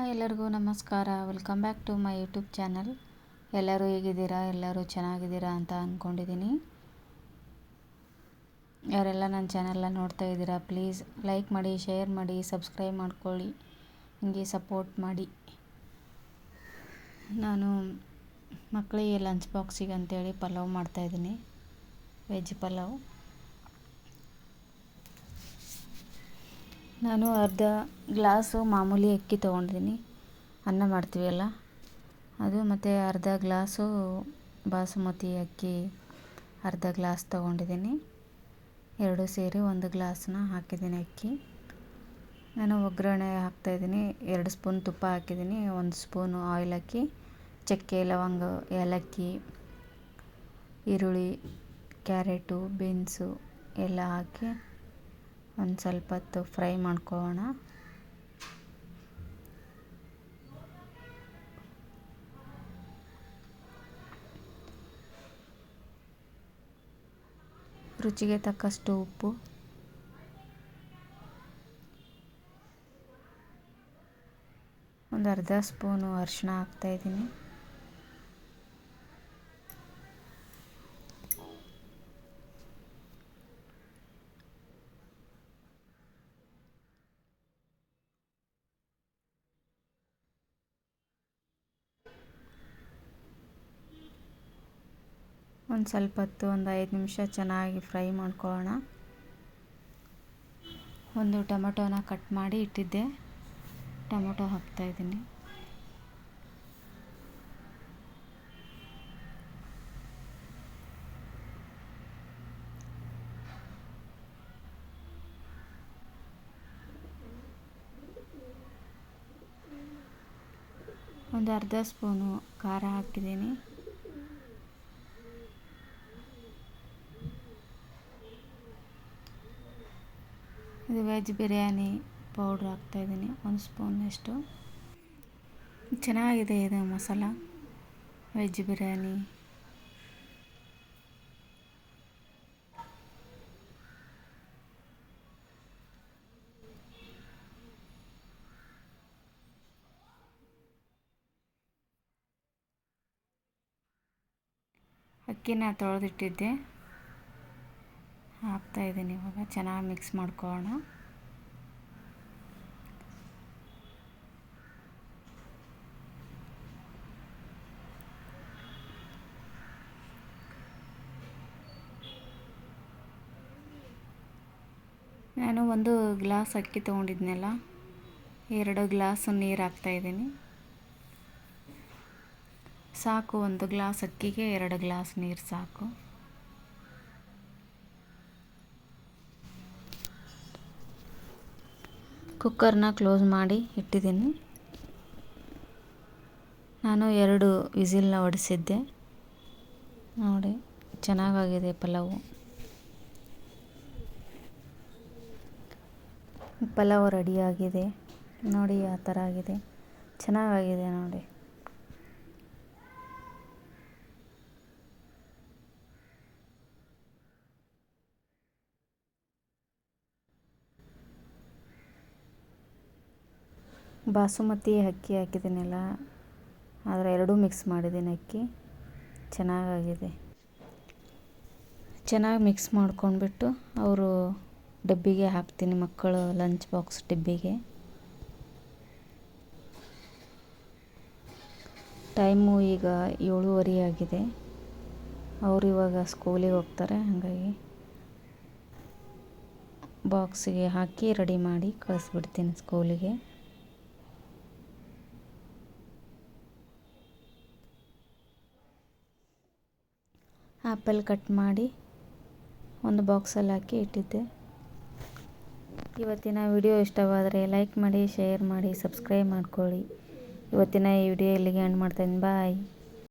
Hi ಎಲ್ಲರಿಗೂ ನಮಸ್ಕಾರ. Welcome back to my YouTube channel ಎಲ್ಲರೂ ಹೇಗಿದ್ದೀರಾ? ಎಲ್ಲರೂ ಚೆನ್ನಾಗಿದ್ದೀರಾ ಅಂತ ಅಂದ್ಕೊಂಡಿದ್ದೀನಿ ಯಾರೆಲ್ಲ ನನ್ನ ಚಾನಲ್ನ ನೋಡ್ತಾ ಇದ್ದೀರಾ ಪ್ಲೀಸ್ ಲೈಕ್ ಮಾಡಿ ಶೇರ್ ಮಾಡಿ ಸಬ್ಸ್ಕ್ರೈಬ್ ಮಾಡ್ಕೊಳ್ಳಿ. ಹಿಂಗೆ ಸಪೋರ್ಟ್ ಮಾಡಿ. ನಾನು ಮಕ್ಕಳಿಗೆ ಲಂಚ್ ಬಾಕ್ಸಿಗೆ ಅಂತೇಳಿ ಪಲಾವ್ ಮಾಡ್ತಾಯಿದ್ದೀನಿ ವೆಜ್ ಪಲಾವ್. ನಾನು ಅರ್ಧ ಗ್ಲಾಸು ಮಾಮೂಲಿ ಅಕ್ಕಿ ತೊಗೊಂಡಿದ್ದೀನಿ. ಅನ್ನ ಮಾಡ್ತೀವಲ್ಲ ಅದು ಮತ್ತು ಅರ್ಧ ಗ್ಲಾಸು ಬಾಸುಮತಿ ಅಕ್ಕಿ ಅರ್ಧ ಗ್ಲಾಸ್ ತೊಗೊಂಡಿದ್ದೀನಿ. ಎರಡು ಸೇರಿ ಒಂದು ಗ್ಲಾಸನ್ನ ಹಾಕಿದ್ದೀನಿ ಅಕ್ಕಿ. ನಾನು ಒಗ್ಗರಣೆ ಹಾಕ್ತಾಯಿದ್ದೀನಿ ಎರಡು ಸ್ಪೂನ್ ತುಪ್ಪ ಹಾಕಿದ್ದೀನಿ. ಒಂದು ಸ್ಪೂನು ಆಯಿಲ್ ಹಾಕಿ, ಚಕ್ಕೆ, ಲವಂಗ, ಏಲಕ್ಕಿ, ಈರುಳ್ಳಿ, ಕ್ಯಾರೆಟು, ಬೀನ್ಸು ಎಲ್ಲ ಹಾಕಿ ಒಂದು ಸ್ವಲ್ಪ ಹೊತ್ತು ಫ್ರೈ ಮಾಡ್ಕೊಳ್ಳೋಣ. ರುಚಿಗೆ ತಕ್ಕಷ್ಟು ಉಪ್ಪು. ಒಂದು ಅರ್ಧ ಸ್ಪೂನು ಅರಿಶಿಣ ಹಾಕ್ತಾಯಿದ್ದೀನಿ ಒಂದು ಸ್ವಲ್ಪ ಹೊತ್ತು, ಒಂದು ಐದು ನಿಮಿಷ ಚೆನ್ನಾಗಿ ಫ್ರೈ ಮಾಡ್ಕೊಳ್ಳೋಣ. ಒಂದು ಟೊಮೆಟೋನ ಕಟ್ ಮಾಡಿ ಇಟ್ಟಿದ್ದೆ. ಟೊಮೆಟೊ ಹಾಕ್ತಾಯಿದ್ದೀನಿ ಒಂದು ಅರ್ಧ ಸ್ಪೂನು ಖಾರ ಹಾಕಿದ್ದೀನಿ. ಇದು ವೆಜ್ ಬಿರಿಯಾನಿ ಪೌಡ್ರ್ ಹಾಕ್ತಾಯಿದ್ದೀನಿ ಒಂದು ಸ್ಪೂನಷ್ಟು ಚೆನ್ನಾಗಿದೆ ಇದು ಮಸಾಲ. ವೆಜ್ ಬಿರಿಯಾನಿ ಅಕ್ಕಿನ ತೊಳೆದಿಟ್ಟಿದ್ದೆ. ಹಾಕ್ತಾಯಿದ್ದೀನಿ ಇವಾಗ. ಚೆನ್ನಾಗಿ ಮಿಕ್ಸ್ ಮಾಡ್ಕೊಳ್ಳೋಣ. ನಾನು ಒಂದು ಗ್ಲಾಸ್ ಅಕ್ಕಿ ತೊಗೊಂಡಿದ್ನಲ್ಲ, ಎರಡು ಗ್ಲಾಸ್ ನೀರು ಹಾಕ್ತಾಯಿದ್ದೀನಿ ಸಾಕು, ಒಂದು ಗ್ಲಾಸ್ ಅಕ್ಕಿಗೆ ಎರಡು ಗ್ಲಾಸ್ ನೀರು ಸಾಕು. ಕುಕ್ಕರ್ನ ಕ್ಲೋಸ್ ಮಾಡಿ ಇಟ್ಟಿದ್ದೀನಿ. ನಾನು ಎರಡು ವಿಸಿಲ್ನ ಹೊಡೆಸಿದ್ದೆ ನೋಡಿ, ಚೆನ್ನಾಗಾಗಿದೆ ಪಲಾವು. ಪಲಾವು ರೆಡಿಯಾಗಿದೆ ನೋಡಿ, ಆ ಥರ ಆಗಿದೆ. ಚೆನ್ನಾಗಾಗಿದೆ ನೋಡಿ. ಬಾಸುಮತಿ ಅಕ್ಕಿ ಹಾಕಿದ್ದೀನಲ್ಲ, ಆದರೆ ಎರಡೂ ಮಿಕ್ಸ್ ಮಾಡಿದ್ದೀನಿ ಅಕ್ಕಿ. ಚೆನ್ನಾಗಾಗಿದೆ. ಚೆನ್ನಾಗಿ ಮಿಕ್ಸ್ ಮಾಡ್ಕೊಂಡ್ಬಿಟ್ಟು ಅವರು ಡಬ್ಬಿಗೆ ಹಾಕ್ತೀನಿ ಮಕ್ಕಳು ಲಂಚ್ ಬಾಕ್ಸ್ ಡಬ್ಬಿಗೆ. ಟೈಮು ಈಗ ಏಳುವರೆ ಆಗಿದೆ. ಅವರು ಇವಾಗ ಸ್ಕೂಲಿಗೆ ಹೋಗ್ತಾರೆ, ಹಾಗಾಗಿ ಬಾಕ್ಸಿಗೆ ಹಾಕಿ ರೆಡಿ ಮಾಡಿ ಕಳಿಸ್ಬಿಡ್ತೀನಿ ಸ್ಕೂಲಿಗೆ ಆ್ಯಪಲ್ ಕಟ್ ಮಾಡಿ ಒಂದು ಬಾಕ್ಸಲ್ಲಿ ಹಾಕಿ ಇಟ್ಟಿದ್ದೆ. ಇವತ್ತಿನ ವಿಡಿಯೋ ಇಷ್ಟವಾದರೆ ಲೈಕ್ ಮಾಡಿ, ಶೇರ್ ಮಾಡಿ, ಸಬ್ಸ್ಕ್ರೈಬ್ ಮಾಡ್ಕೊಳ್ಳಿ. ಇವತ್ತಿನ ಈ ವಿಡಿಯೋ ಇಲ್ಲಿಗೆ ಎಂಡ್ ಮಾಡ್ತೇನೆ. ಬಾಯ್.